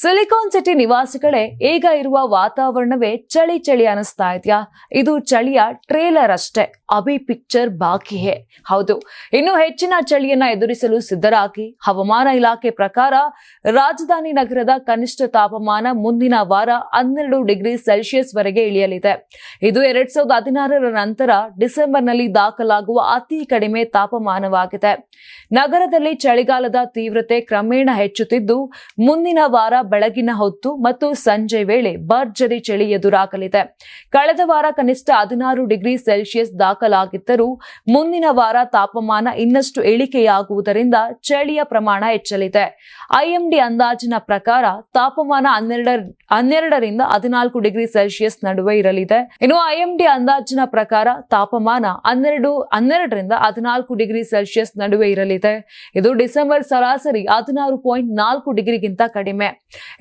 Silicon city ನಿವಾಸಿಗಳೇ, ಈಗ ಇರುವ ವಾತಾವರಣವೇ ಚಳಿ ಚಳಿ ಅನಿಸ್ತಾ ಇದೆಯಾ? ಇದು ಚಳಿಯ ಟ್ರೇಲರ್ ಅಷ್ಟೇ, ಅಭಿ ಪಿಕ್ಚರ್ ಬಾಕಿಯೇ ಹೌದು, ಇನ್ನು ಹೆಚ್ಚಿನ ಚಳಿಯನ್ನ ಎದುರಿಸಲು ಸಿದ್ಧರಾಗಿ ಹವಾಮಾನ ಇಲಾಖೆ ಪ್ರಕಾರ ರಾಜಧಾನಿ ನಗರದ ಕನಿಷ್ಠ ತಾಪಮಾನ ಮುಂದಿನ ವಾರ ಹನ್ನೆರಡು ಡಿಗ್ರಿ ಸೆಲ್ಸಿಯಸ್ ವರೆಗೆ ಇಳಿಯಲಿದೆ. ಇದು ಎರಡ್ ಸಾವಿರದ ಹದಿನಾರರ ನಂತರ ಡಿಸೆಂಬರ್ನಲ್ಲಿ ದಾಖಲಾಗುವ ಅತಿ ಕಡಿಮೆ ತಾಪಮಾನವಾಗಿದೆ. ನಗರದಲ್ಲಿ ಚಳಿಗಾಲದ ತೀವ್ರತೆ ಕ್ರಮೇಣ ಹೆಚ್ಚುತ್ತಿದ್ದು, ಮುಂದಿನ ವಾರ ಬೆಳಗಿನ ಹೊತ್ತು ಮತ್ತು ಸಂಜೆ ವೇಳೆ ಭರ್ಜರಿ ಚಳಿ ಎದುರಾಗಲಿದೆ. ಕಳೆದ ವಾರ ಕನಿಷ್ಠ ಹದಿನಾರು ಡಿಗ್ರಿ ಸೆಲ್ಸಿಯಸ್ ದಾಖಲಾಗಿದ್ದರೂ ಮುಂದಿನ ವಾರ ತಾಪಮಾನ ಇನ್ನಷ್ಟು ಇಳಿಕೆಯಾಗುವುದರಿಂದ ಚಳಿಯ ಪ್ರಮಾಣ ಹೆಚ್ಚಲಿದೆ. ಐಎಂಡಿ ಅಂದಾಜಿನ ಪ್ರಕಾರ ತಾಪಮಾನ ಹನ್ನೆರಡ, ಹನ್ನೆರಡರಿಂದ ಹದಿನಾಲ್ಕು ಡಿಗ್ರಿ ಸೆಲ್ಸಿಯಸ್ ನಡುವೆ ಇರಲಿದೆ. ಇನ್ನು ಐಎಂಡಿ ಅಂದಾಜಿನ ಪ್ರಕಾರ ತಾಪಮಾನ ಹನ್ನೆರಡು, ಹನ್ನೆರಡರಿಂದ ಹದಿನಾಲ್ಕು ಡಿಗ್ರಿ ಸೆಲ್ಸಿಯಸ್ ನಡುವೆ ಇರಲಿದೆ. ಇದು ಡಿಸೆಂಬರ್ ಸರಾಸರಿ ಹದಿನಾರು ಪಾಯಿಂಟ್ ನಾಲ್ಕು ಡಿಗ್ರಿಗಿಂತ ಕಡಿಮೆ.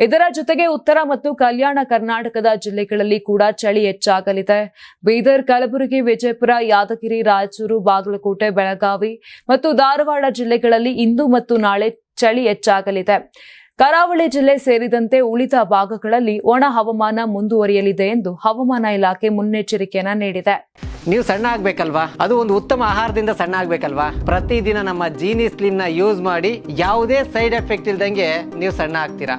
ಇದರ ಜೊತೆಗೆ ಉತ್ತರ ಮತ್ತು ಕಲ್ಯಾಣ ಕರ್ನಾಟಕದ ಜಿಲ್ಲೆಗಳಲ್ಲಿ ಕೂಡ ಚಳಿ ಹೆಚ್ಚಾಗಲಿದೆ. ಬೀದರ್, ಕಲಬುರಗಿ, ವಿಜಯಪುರ, ಯಾದಗಿರಿ, ರಾಯಚೂರು, ಬಾಗಲಕೋಟೆ, ಬೆಳಗಾವಿ ಮತ್ತು ಧಾರವಾಡ ಜಿಲ್ಲೆಗಳಲ್ಲಿ ಇಂದು ಮತ್ತು ನಾಳೆ ಚಳಿ ಹೆಚ್ಚಾಗಲಿದೆ. ಕರಾವಳಿ ಜಿಲ್ಲೆ ಸೇರಿದಂತೆ ಉಳಿದ ಭಾಗಗಳಲ್ಲಿ ಒಣ ಹವಾಮಾನ ಮುಂದುವರಿಯಲಿದೆ ಎಂದು ಹವಾಮಾನ ಇಲಾಖೆ ಮುನ್ನೆಚ್ಚರಿಕೆಯನ್ನ ನೀಡಿದೆ. ನೀವು ಸಣ್ಣ ಆಗ್ಬೇಕಲ್ವಾ? ಅದು ಒಂದು ಉತ್ತಮ ಆಹಾರದಿಂದ ಸಣ್ಣ ಆಗ್ಬೇಕಲ್ವಾ? ಪ್ರತಿದಿನ ನಮ್ಮ ಜೀನಿ ಸ್ಲಿಮ್ನ ಯೂಸ್ ಮಾಡಿ ಯಾವುದೇ ಸೈಡ್ ಎಫೆಕ್ಟ್ ಇಲ್ದಂಗೆ ನೀವು ಸಣ್ಣ ಆಗ್ತೀರಾ?